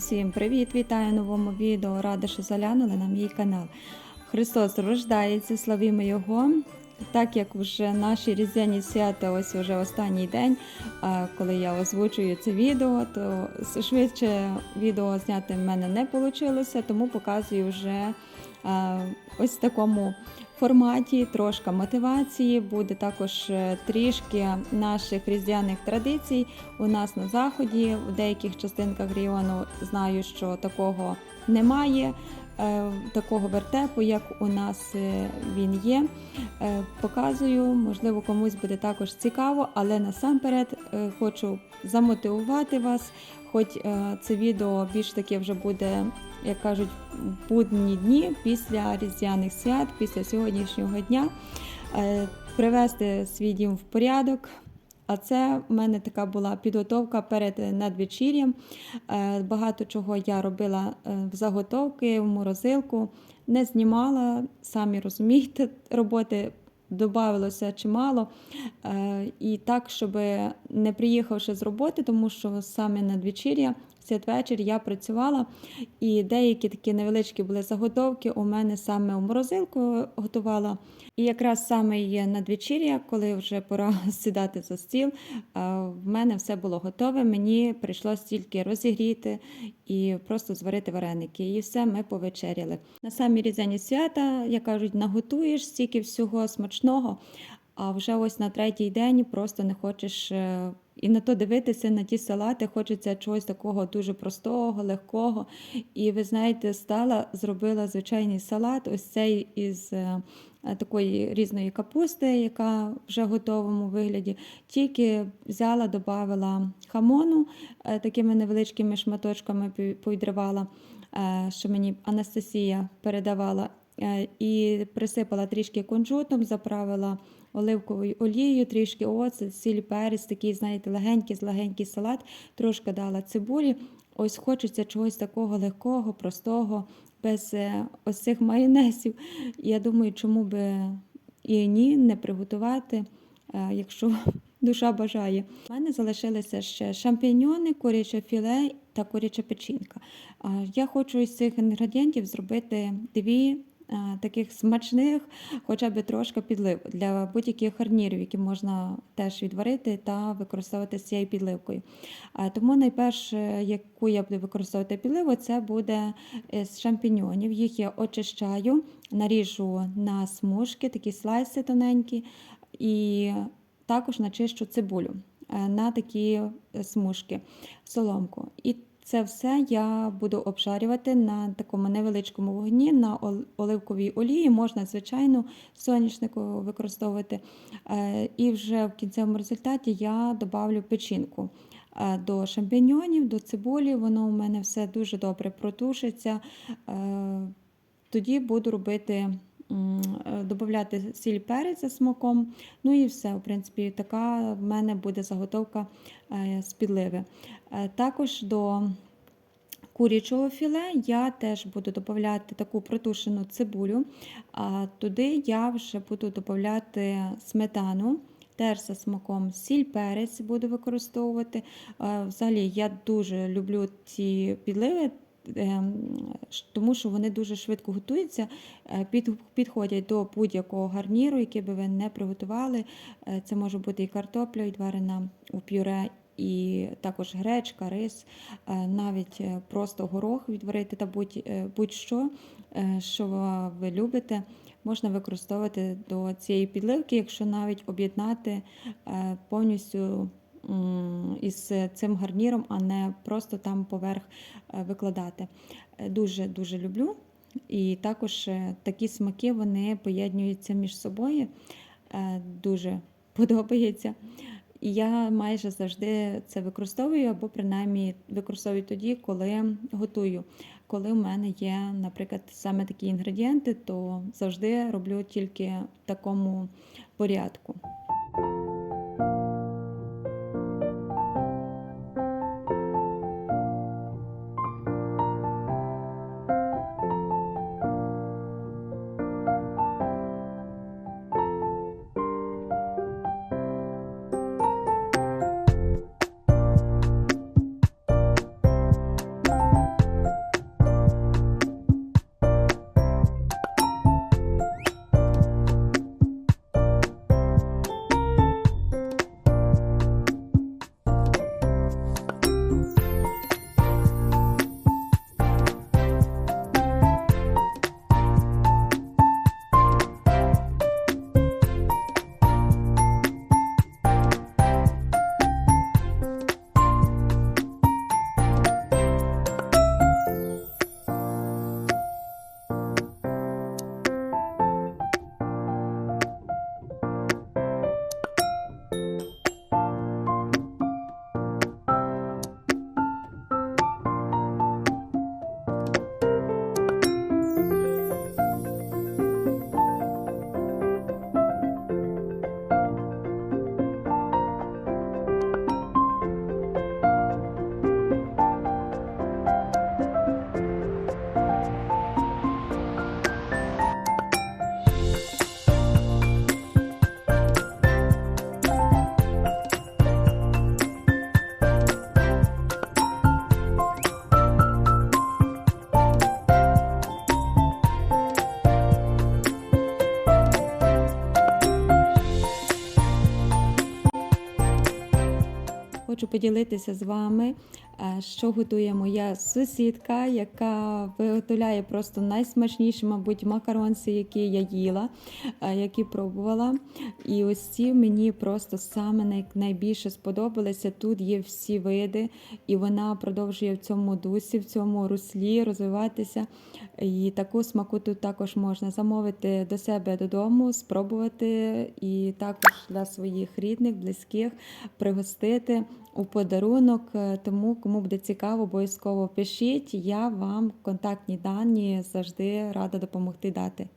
Всім привіт! Вітаю новому відео. Рада, що заглянули на мій канал. Христос рождається, славімо Його. Так як вже наші різдвяні свята, ось вже останній день, коли я озвучую це відео, то швидше відео зняти в мене не вийшло, тому показую вже ось такому форматі, трошки мотивації. Буде також е, трішки наших різдвяних традицій у нас на заході. В деяких частинках регіону знаю, що такого немає. е, Такого вертепу, як у нас е, він є, показую, можливо, комусь буде також цікаво, але насамперед хочу замотивувати вас, хоч це відео більш таке вже буде, як кажуть, будні дні після різдвяних свят, після сьогоднішнього дня, е, привести свій дім в порядок. А це в мене така була підготовка перед надвечір'ям. Е, Багато чого я робила е, в заготовки, в морозилку, не знімала, самі розумієте, роботи додавалося чимало. І так, щоб не приїхавши з роботи, тому що саме надвечір'я, святвечір я працювала, і деякі такі невеличкі були заготовки у мене саме у морозилку готувала. І якраз саме є надвечір'я, коли вже пора сідати за стіл, е, в мене все було готове. Мені прийшлось тільки розігріти і просто зварити вареники. І все ми повечеряли. На самі різдвяні свята, як кажуть, наготуєш стільки всього смачного. А вже ось на третій день просто не хочеш е, і на то дивитися на ті салати, хочеться чогось такого дуже простого, легкого. І ви знаєте, стала, зробила звичайний салат, ось цей із е, такої різної капусти, яка вже в готовому вигляді. Тільки взяла, додавала хамону, е, такими невеличкими шматочками повідривала, е, що мені Анастасія передавала. Е, І присипала трішки кунжутом, заправила оливковою олією, трішки оцет, сіль, перець, такий, знаєте, легенький, легенький салат, трошки дала цибулі. Ось хочеться чогось такого легкого, простого, без е, ось цих майонезів. Я думаю, чому би і ні, не приготувати, е, якщо душа бажає. У мене залишилися ще шампіньони, куряче філе та куряча печінка. Я хочу із цих інгредієнтів зробити дві таких смачних, хоча б трошки підлив для будь-яких гарнірів, які можна теж відварити та використовувати з цією підливкою. Тому найперше, яку я буду використовувати підливу, це буде е, з шампіньонів. Їх я очищаю, наріжу на смужки, такі слайси тоненькі, і також начищу цибулю е, на такі е, смужки, соломку. І це все я буду обжарювати на такому невеличкому вогні, на ол- оливковій олії. Можна, звичайно, соняшнику використовувати. Е, І вже в кінцевому результаті я добавлю печінку е, до шампіньонів, до цибулі. Воно у мене все дуже добре протушиться. Е, Тоді буду робити. Додати сіль перець за смаком. Ну і все, в принципі, така в мене буде заготовка е, з підливи. Е, Також до курячого філе я теж буду додати таку протушену цибулю, а туди я вже буду додати сметану. Теж за смаком сіль, перець буду використовувати. Е, Взагалі, я дуже люблю ці підливи, тому що вони дуже швидко готуються, е, під, підходять до будь-якого гарніру, який би ви не приготували. Е, Це може бути і картопля відварена у пюре, і також гречка, рис, е, навіть просто горох відварити та будь- будь-що, що ви любите, можна використовувати до цієї підливки, якщо навіть об'єднати повністю із цим гарніром, а не просто там поверх е, викладати. Е, Дуже дуже люблю. І також е, такі смаки вони поєднуються між собою. Е, Дуже подобається. І я майже завжди це використовую, або принаймні використовую тоді, коли готую. Коли в мене є, наприклад, саме такі інгредієнти, то завжди роблю тільки в такому порядку. хочу поділитися з вами що готує моя сусідка, яка виготовляє просто найсмачніші, мабуть, макаронці, які я їла, е, які пробувала. І ось ці мені просто саме найбільше сподобалися. Тут є всі види, і вона продовжує в цьому дусі, в цьому руслі розвиватися. І таку смаку тут також можна замовити до себе додому, спробувати і також для своїх рідних, близьких пригостити у подарунок. Е, Тому, кому буде цікаво, обов'язково пишіть. Я вам контактні дані завжди рада допомогти дати.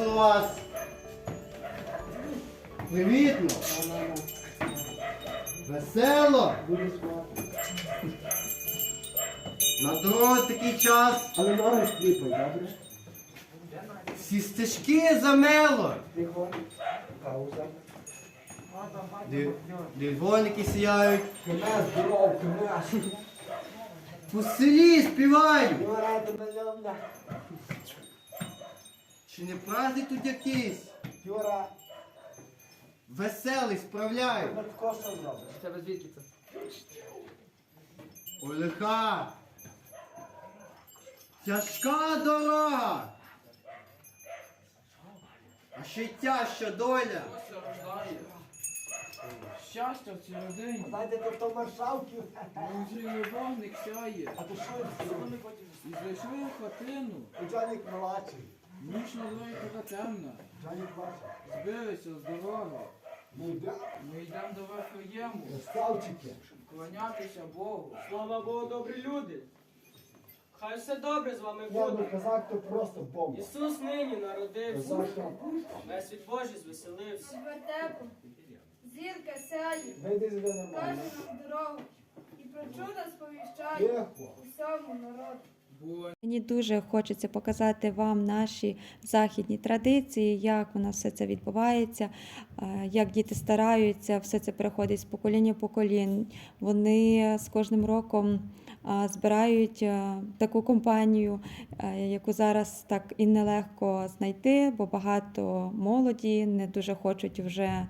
У вас? Привітно! Весело! На дорогу такий час. Але ноги скліпай, добре? Всі стежки замело. Тихо. Пауза. Сіяють. Кимес, здоров, кимес. По селі співають. Чи не праздник тут якийсь? Юра, Веселий справляють. тебе тако що зробиш? Тебе звідки це? Ой, лиха. Тяжка дорога. А ще й тяжча доля. Щастя в цій родині. Знаєте, то хто маршалків? Дружині вогник сяє. А то що? І зайшли в хатину. Джонік молодший. Ніч на дворі така темна. Збилися з дороги. Ми йдемо до. Ставчики. Клонятися Богу. Слава Богу, добрі люди! Хай все добре з вами Я ну буде. казак, то просто бомба. Ісус нині народився. Казак, то... Весь від Божий звеселився. вертепу, зірка сяє, Вийди сюди каже нам дорогу, і про чудо сповіщає Тихо. усьому народу. Мені дуже хочеться показати вам наші західні традиції, як у нас все це відбувається, е, як діти стараються, все це переходить з покоління в поколінь. Вони з кожним роком збирають е, таку компанію, е, яку зараз так і нелегко знайти, бо багато молоді не дуже хочуть вже е,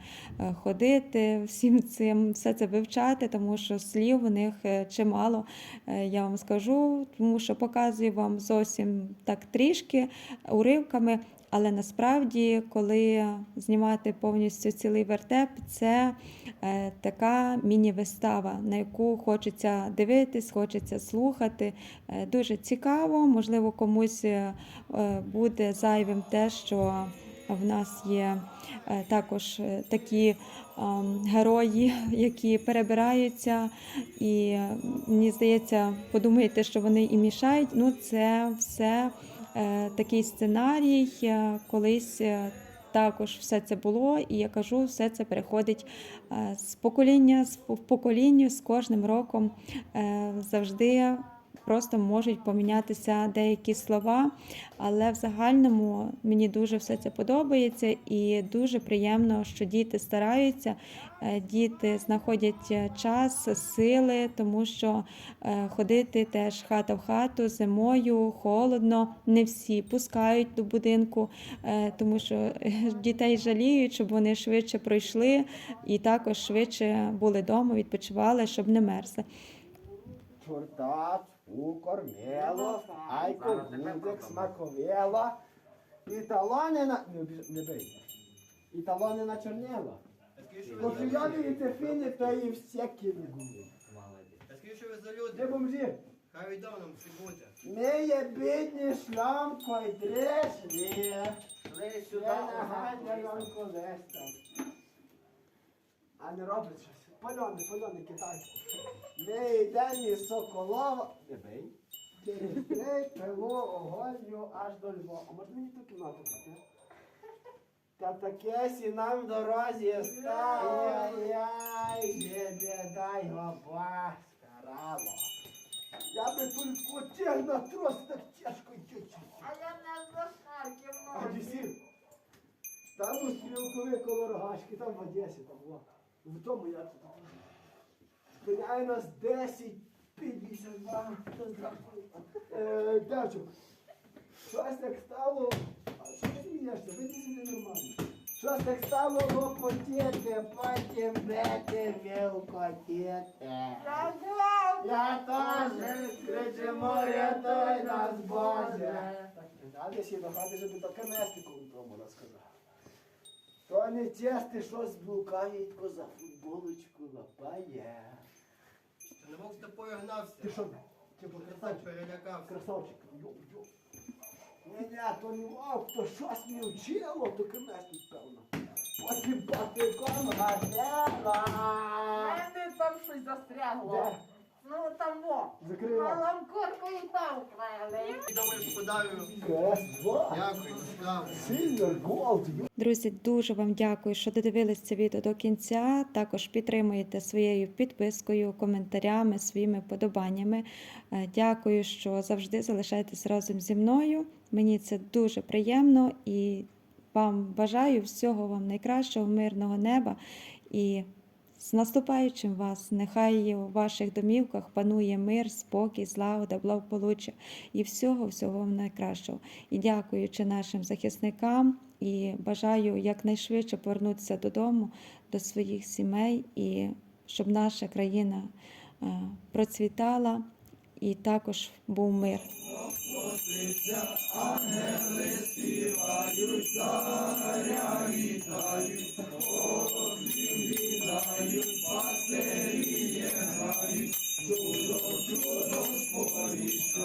ходити всім цим, все це вивчати, тому що слів у них чимало. Я вам скажу, тому що показую вам зовсім так трішки уривками. Але насправді, коли знімати повністю цілий вертеп, це е, така міні-вистава, на яку хочеться дивитись, хочеться слухати. Е, дуже цікаво, можливо, комусь е, буде зайвим те, що в нас є також такі герої, які перебираються, і мені здається, подумаєте, що вони і мішають. Ну, це все такий сценарій. Е, Колись е, також все це було, і я кажу, все це переходить е, з покоління в покоління з кожним роком е, завжди. Просто можуть помінятися деякі слова, але в загальному мені дуже все це подобається і дуже приємно, що діти стараються, е, діти знаходять е, час, сили, тому що е, ходити теж хата в хату зимою холодно. Не всі пускають до будинку, тому що дітей жаліють, щоб вони швидше пройшли і також швидше були вдома, відпочивали, щоб не мерзли. Чорта, кормило, айко, гудек, смаковело. І талони на... Не, не бий. І талони на чорнило. То фільові і тефіни, то і всякі губи. А скажи, що ви за Де люди? бомжі? Хай відомо нам всі бути. Ми є бідні шламко й. Ви Я сюди. нагадя ланко лестав. А не робить щось. Пальони, пальони китайські. Ми йдемо із Соколова. Не бий. Пило огонню аж до Львова. А може мені ту кімнату піти? Та таке сі нам дорозі стає. Яй, не біда його скарало. Я би тут котел на трос так тяжко чуть-чуть. А я не з лошарки А дісів? Там у стрілкові коло рогачки, там в Одесі, там во. В тому я тут. Спиняє нас 10, 52. Е, Дячу, щось так стало. А Що ти смієшся? Веди себе нормально. Щось так стало лопотіти, потім бити, вилкотіти. Я теж кричимо, рятуй нас, Боже. Десь є до хати, щоб таке местику тому розказав. То не тести, щось блукають, коза футболочку лапає. Ти не мог з тобою гнався. Ти що, типу Так красавчик? перелякався. Красавчик. Йо, йо. Ні, ні, то не мав, то щось не вчило, то креместик, певно. Потім патиком гадела. Мене там щось застрягло. Де? Ну там во. Закрила. Маламкорку і там голд, Друзі, дуже вам дякую, що додивились це відео до кінця. Також підтримуєте своєю підпискою, коментарями, своїми подобаннями. Е, Дякую, що завжди залишаєтесь разом зі мною. Мені це дуже приємно і вам бажаю всього вам найкращого, мирного неба і з наступаючим вас. Нехай у ваших домівках панує мир, спокій, злагода, благополуччя і всього, всього найкращого. І дякуючи нашим захисникам, і бажаю якнайшвидше повернутися додому, до своїх сімей, і щоб наша країна е, процвітала і також був мир. Ангели співають, вітають гадають, пастирі єгають, чудо чудо сповіщають.